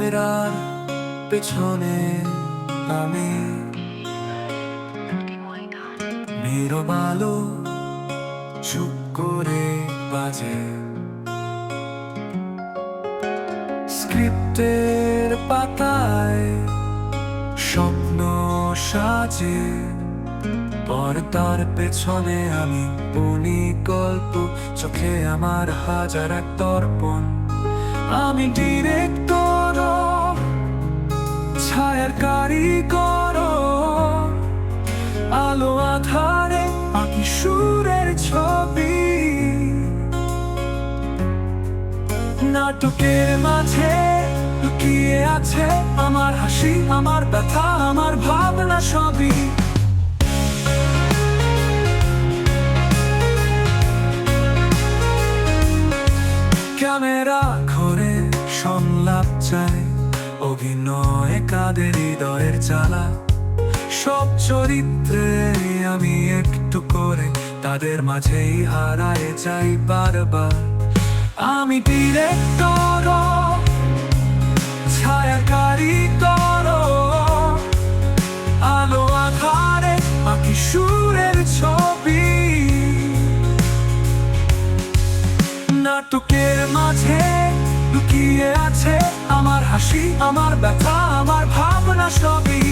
ক্যামেরার পেছনে আমি নীরব আলো চুপ করে বাজে। স্ক্রিপ্টের পাতায় স্বপ্ন সাজে, পর্দার পেছনে আমি বুনি গল্প, চোখে আমার হাজার এক দর্পণ আমি ডিরেক্টর ছায়ার কারিগর আলো আধারে আঁকি সুরের ছবি। নাটকের মাঝে লুকিয়ে আছে আমার হাসি, আমার ব্যথা, আমার ভাবনা সবই। অভিনয় কাদের হৃদয়ের জ্বালা সব চরিত্রে আমি একটু করে তাদের মাঝেই হারায় যাই বারবার। আমি ডিরেক্টর, ছায়াকারী তর, আলো আধারে আঁকি সুরের ছবি। নাটকের মাঝে লুকিয়ে আছে হাসি, আমার ব্যথা, আমার ভাবনা সবই।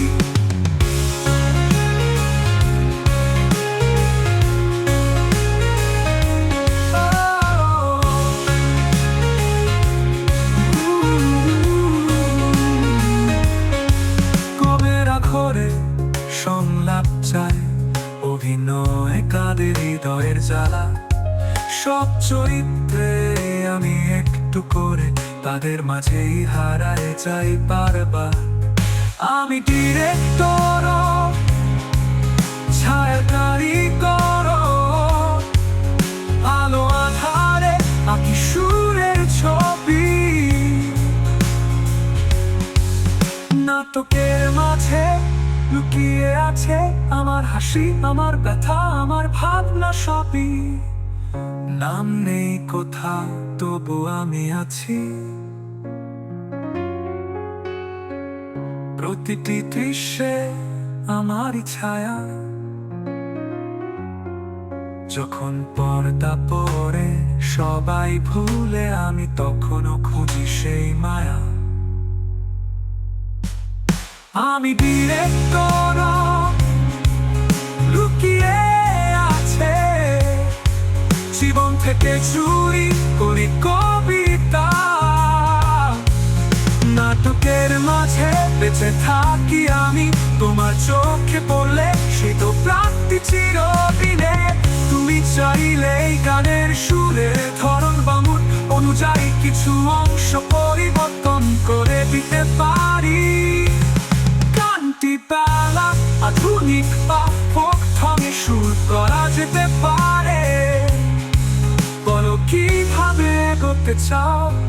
সংলাপ চায়, অভিনয় জ্বালা। সব চরিত্রে আমি একটু করে তাদের মাঝেই হারায় যাই বারবার। আমি ডিরেক্টর ছায়াকারী কর। আলো আধারে আঁকি সুরের ছবি। নাটকের মাঝে লুকিয়ে আছে আমার হাসি, আমার ব্যথা, আমার ভাবনা সবই। নাম নেই কোথাও তবু আমি আছি। প্রতিটি দৃশ্যে আমারই ছায়া। যখন পর্দা পরে সবাই ভুলে আমি তখনও খুঁজি সেই মায়া। আমি ডিরেক্টর জীবন থেকে চুরি করি কবিতা। নাটকের মাঝে বেঁচে থাকি আমি, তোমার চোখে পড়লে সে তো প্রাপ্তি চিরদিনে। তুমি চাইলে গানের সুরে ধরন বামুন অনুযায়ী কিছু অংশ পরিবর্তন করে দিতে পারি। যেতে পারে বলো কিভাবে এগোতে চাও